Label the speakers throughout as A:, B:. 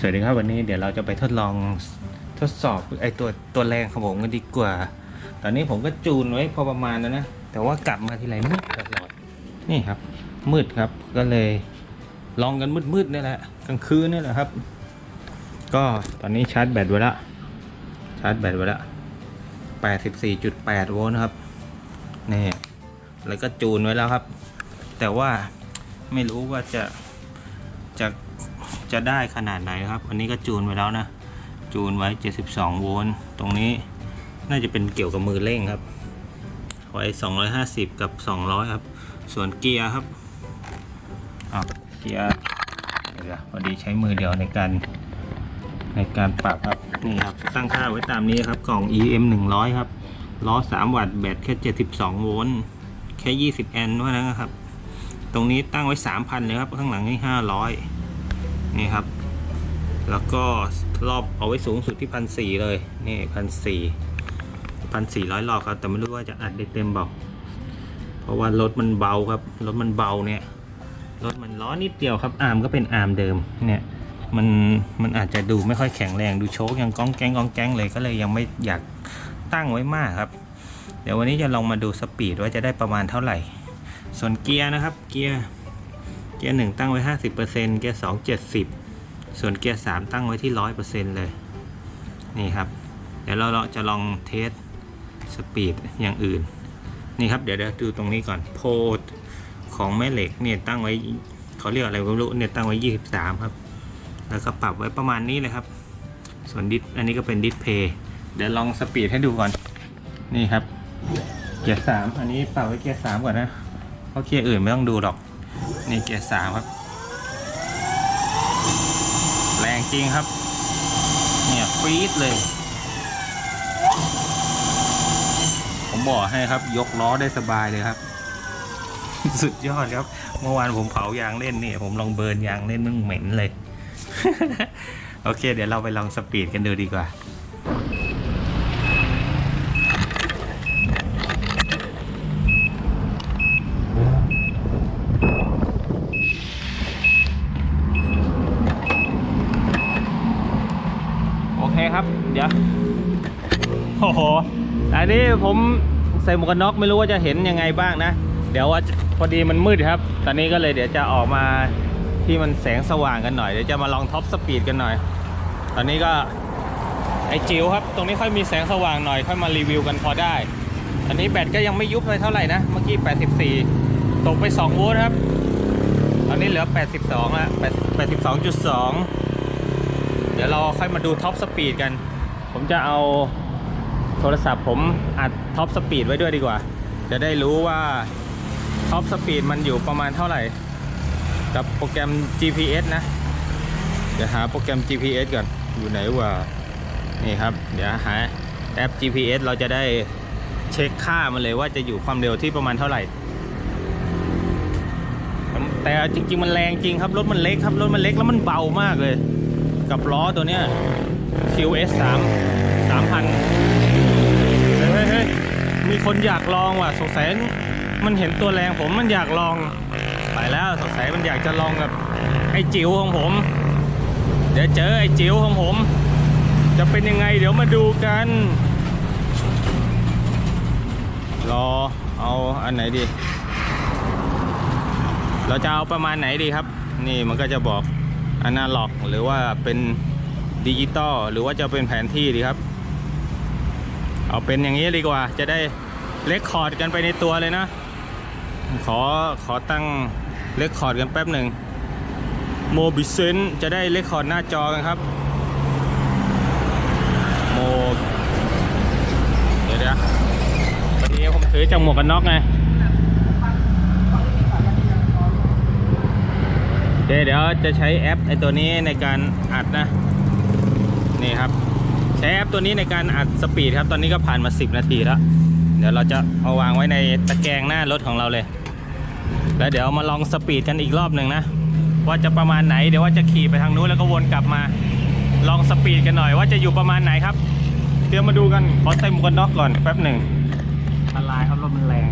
A: สวัสดีครับวันนี้เดี๋ยวเราจะไปทดลองทดสอบไอตัวตัวแรงของผมกันดีกว่า ตอนนี้ผมก็จูนไว้พอประมาณแล้วนะ แต่ว่ากลับมาทีไรมืดตลอด นี่ครับ มืดครับก็เลยลองกันมืดๆนี่แหละกลางคืนนี่แหละครับ ก็ตอนนี้ชาร์จแบตไว้ละชาร์จแบตไว้ละ84.8 โวลต์นะครับนี่แล้วก็จูนไว้แล้วครับ แต่ว่าไม่รู้ว่าจะจะ จะได้ขนาดไหนครับ อันนี้ก็จูนไว้แล้วนะ จูนไว้ 72 โวลต์ ตรงนี้น่าจะเป็นเกี่ยวกับมือเร่งครับ ไว้ 250 กับ 200 ครับ ส่วนเกียร์ครับเกียร์เดี๋ยวพอดีใช้มือเดียวในการในการปรับครับ นี่ครับ ตั้งค่าไว้ตามนี้ครับ กล่อง EM 100 ครับล้อ 3 วัตต์แบตแค่ 72 โวลต์ แค่ 20 แอมป์เท่านั้นนะครับ ตรงนี้ตั้งไว้ 3,000 เลยครับ ข้างหลังให้ 500 นี่ครับ แล้วก็รอบเอาไว้สูงสุดที่พันสี่เลย นี่พันสี่พันสี่ร้อยรอบครับ แต่ไม่รู้ว่าจะอัดได้เต็มเปล่าเพราะว่ารถมันเบาครับ รถมันเบาเนี่ย รถมันล้อนิดเดียวครับ อาร์มก็เป็นอาร์มเดิม เนี่ย มัน มันอาจจะดูไม่ค่อยแข็งแรง ดูโชคยังก้องแกงก้องแกงเลย ก็เลยยังไม่อยากตั้งไว้มากครับ เดี๋ยววันนี้จะลองมาดูสปีดว่าจะได้ประมาณเท่าไหร่ ส่วนเกียร์นะครับ เกียร์ เกียร์หนึ่งตั้งไว้ห้าสิบเปอร์เซ็นต์เกียร์สองเจ็ดสิบส่วนเกียร์สามตั้งไว้ที่ร้อยเปอร์เซ็นต์เลย นี่ครับ เดี๋ยวเราจะลองเทสสปีดอย่างอื่น นี่ครับ เดี๋ยวเดี๋ยวดูตรงนี้ก่อน โพดของแม่เหล็กเนี่ยตั้งไว้เขาเรียกอะไรก็ไม่รู้เนี่ยตั้งไว้ยี่สิบสามครับ แล้วก็ปรับไว้ประมาณนี้เลยครับ ส่วนดิสอันนี้ก็เป็นดิสเพย์เดี๋ยวลองสปีดให้ดูก่อน นี่ครับ เกียร์สามอันนี้ปรับไว้เกียร์สามก่อนนะ เพราะเกียร์อื่นไม่ต้องดูหรอก นี่เกียร์สามครับ แรงจริงครับ เนี่ยฟีดเลย ผมบอกให้ครับยกล้อได้สบายเลยครับ สุดยอดครับ เมื่อวานผมเผายางเล่นเนี่ยผมลองเบิร์นยางเล่นมึงเหม็นเลย โอเค เดี๋ยวเราไปลองสปีดกันดูดีกว่า ครับ เดี๋ยวโอ้โหอันนี้ผมใส่หมวกกันน็อกไม่รู้ว่าจะเห็นยังไงบ้างนะ เดี๋ยวว่าพอดีมันมืดครับ ตอนนี้ก็เลยเดี๋ยวจะออกมาที่มันแสงสว่างกันหน่อย เดี๋ยวจะมาลองท็อปสปีดกันหน่อย ตอนนี้ก็ไอจิ๋วครับ ตรงนี้ค่อยมีแสงสว่างหน่อย ค่อยมารีวิวกันพอได้ อันนี้แบตก็ยังไม่ยุบไปเท่าไหร่นะ เมื่อกี้ 84 ตกไป 2 โวลต์ครับ ตอนนี้เหลือ 82 แล้ว82.2 เดี๋ยวเราค่อยมาดูท็อปสปีดกัน ผมจะเอาโทรศัพท์ผมอัดท็อปสปีดไว้ด้วยดีกว่า จะได้รู้ว่าท็อปสปีดมันอยู่ประมาณเท่าไหร่ กับโปรแกรม GPS นะ เดี๋ยวหาโปรแกรม GPS ก่อน อยู่ไหนวะนี่ครับ เดี๋ยวหาแอป GPS เราจะได้เช็คค่ามันเลยว่าจะอยู่ความเร็วที่ประมาณเท่าไหร่ แต่จริง ๆ มันแรงจริงครับ รถมันเล็กครับ รถมันเล็กแล้วมันเบามากเลย กับล้อตัวเนี้ย QS 3 3,000เฮ้ยเฮ้ยมีคนอยากลองว่ะสงสัยมันเห็นตัวแรงผมมันอยากลอง ไปแล้วสงสัยมันอยากจะลองกับไอ้จิ๋วของผม เดี๋ยวเจอไอ้จิ๋วของผม จะเป็นยังไงเดี๋ยวมาดูกันรอเอาอันไหนดี เราจะเอาประมาณไหนดีครับ นี่มันก็จะบอก อนาล็อก หรือว่าเป็นดิจิตอลหรือว่าจะเป็นแผนที่ดีครับ เอาเป็นอย่างนี้ดีกว่า จะได้เลคคอร์ดกันไปในตัวเลยนะ ขอขอตั้งเลคคอร์ดกันแป๊บหนึ่งโมบิเซนจะได้เลคคอร์ดหน้าจอกันครับโมเดี๋ยวเดี๋ยววันนี้ผมถือจากหมวกกันน็อกไง โอ เคเดี๋ยวจะใช้แอปไอตัวนี้ในการอัดนะ นี่ครับ ใช้แอปตัวนี้ในการอัดสปีดครับ ตอนนี้ก็ผ่านมา 10 นาทีแล้ว เดี๋ยวเราจะเอาวางไว้ในตะแกรงหน้ารถของเราเลย แล้วเดี๋ยวมาลองสปีดกันอีกรอบหนึ่งนะ ว่าจะประมาณไหน เดี๋ยวว่าจะขี่ไปทางนู้นแล้วก็วนกลับมา ลองสปีดกันหน่อยว่าจะอยู่ประมาณไหนครับ เดี๋ยวมาดูกันขอใส่หมวกกันน็อกก่อนแป๊บหนึ่งอันตรายครับรถมันแรง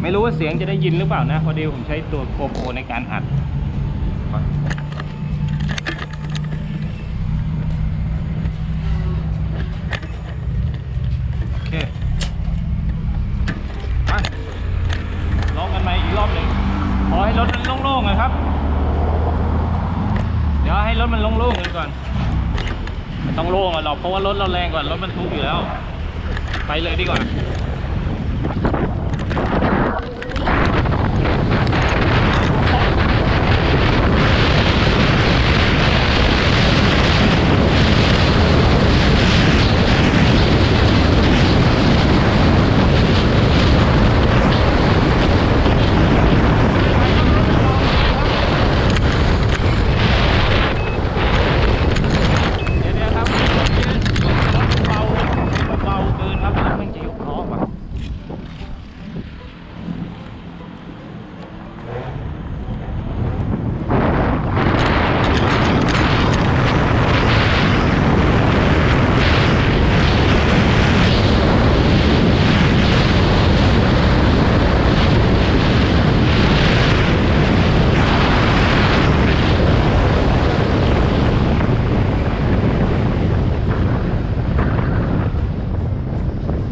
A: ไม่รู้ว่าเสียงจะได้ยินหรือเปล่านะ พอดีผมใช้ตัวโกโปในการอัดโอเคมาลองกันใหมรอบหนึ่งขอให้รถมันโล่งๆนะครับ เดี๋ยวให้รถมันโล่งๆกันก่อนไม่ต้องโล่งหรอเพราะว่ารถเราแรงกว่ารถมันทุกอยู่แล้ว ไปเลยดีกว่า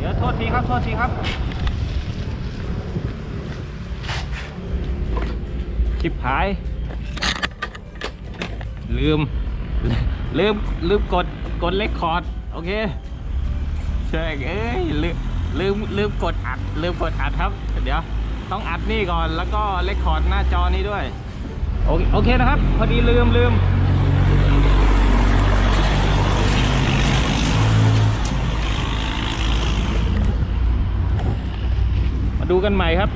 A: ดี๋ยวโทษทีครับ โทษทีครับ ชิบหาย ลืม ลืม ลืมกด กดเลคคอร์ด โอเคใช่เอ้ย ลืม ลืม ลืมกดอัด ลืมกดอัดครับ เดี๋ยว ต้องอัดนี่ก่อน แล้วก็เลคคอร์ดหน้าจอนี้ด้วย โอโอเคนะครับ พอดีลืมลืม ดูกันใหม่ครับ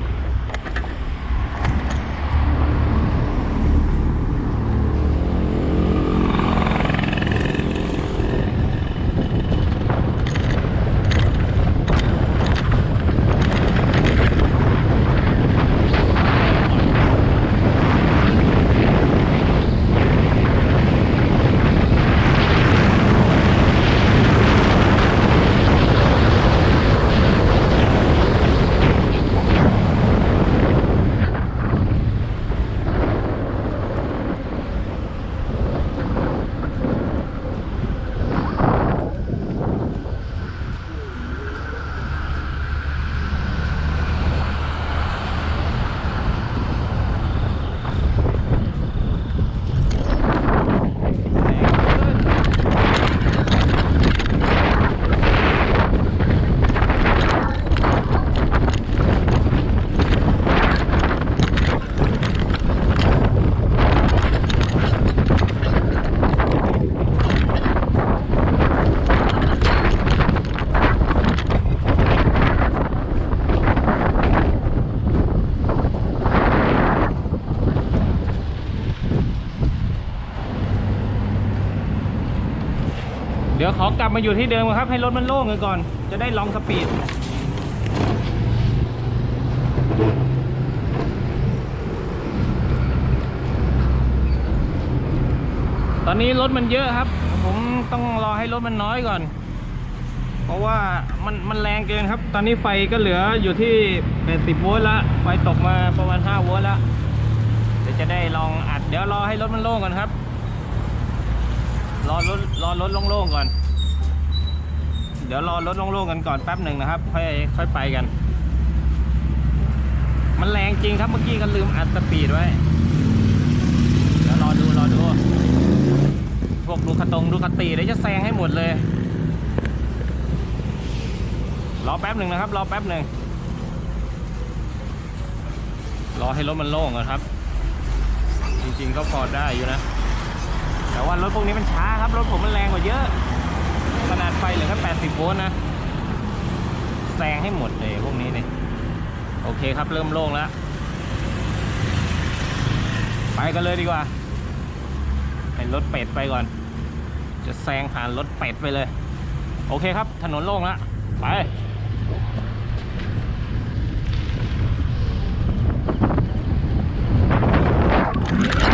A: เดี๋ยวขอกลับมาอยู่ที่เดิมก่อนครับ ให้รถมันโล่งกันก่อน จะได้ลองสปีดตอนนี้รถมันเยอะครับ ผมต้องรอให้รถมันน้อยก่อน เพราะว่ามันมันแรงเกินครับ ตอนนี้ไฟก็เหลืออยู่ที่ 80 โวลต์ละ ไฟตกมาประมาณ 5 โวลต์ละ เดี๋ยวจะได้ลองอัด เดี๋ยวรอให้รถมันโล่งก่อนครับ รอรถรอรถโล่งๆก่อน เดี๋ยวรอรถโล่งๆกันก่อนแป๊บหนึ่งนะครับ ค่อยค่อยไปกัน มันแรงจริงครับเมื่อกี้ก็ลืมอัดสปีดไว้เดี๋ยวรอดูรอดู พวกดูคาตรงดูคาตีเดี๋ยวจะแซงให้หมดเลย รอแป๊บหนึ่งนะครับ รอแป๊บหนึ่งรอให้รถมันโล่งก่อนครับ จริงๆก็พอได้อยู่นะ แต่ว่ารถพวกนี้มันช้าครับ รถผมมันแรงกว่าเยอะ ขนาดไฟเหลือแค่80 โวลต์นะแซงให้หมดเลยพวกนี้เนี่ยโอเคครับ เริ่มโล่งแล้ว ไปกันเลยดีกว่าเห็นรถเป็ดไปก่อน จะแซงผ่านรถเป็ดไปเลย โอเคครับ ถนนโล่งแล้ว ไปอ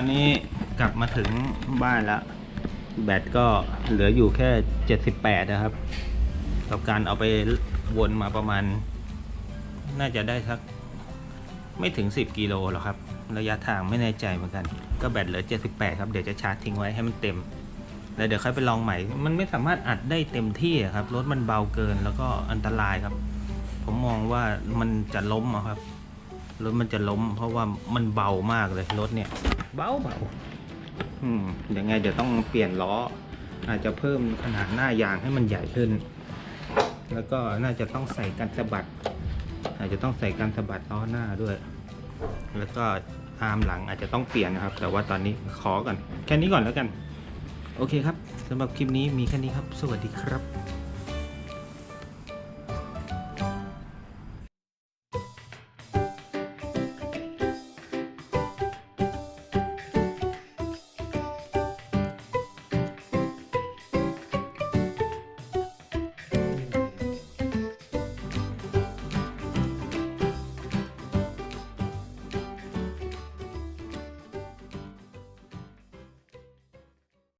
A: อนนี้กลับมาถึงบ้านแล้ว แบตก็เหลืออยู่แค่ 78 นะครับ กับการเอาไปวนมาประมาณ น่าจะได้สัก ไม่ถึง 10 กิโลหรอกครับ ระยะทางไม่แน่ใจเหมือนกัน ก็แบตเหลือ 78 ครับ เดี๋ยวจะชาร์จทิ้งไว้ให้มันเต็ม แล้วเดี๋ยวค่อยไปลองใหม่ มันไม่สามารถอัดได้เต็มที่ครับ รถมันเบาเกินแล้วก็อันตรายครับ ผมมองว่ามันจะล้มครับรถมันจะล้มเพราะว่ามันเบามากเลยรถเนี่ย เบาเบาอืมยังไงเดี๋ยวต้องเปลี่ยนล้อ อาจจะเพิ่มขนาดหน้ายางให้มันใหญ่ขึ้น แล้วก็น่าจะต้องใส่กันสะบัด อาจจะต้องใส่กันสะบัดล้อหน้าด้วย แล้วก็อาร์มหลังอาจจะต้องเปลี่ยนนะครับ แต่ว่าตอนนี้ขอก่อน แค่นี้ก่อนแล้วกัน โอเคครับสำหรับคลิปนี้มีแค่นี้ครับ สวัสดีครับ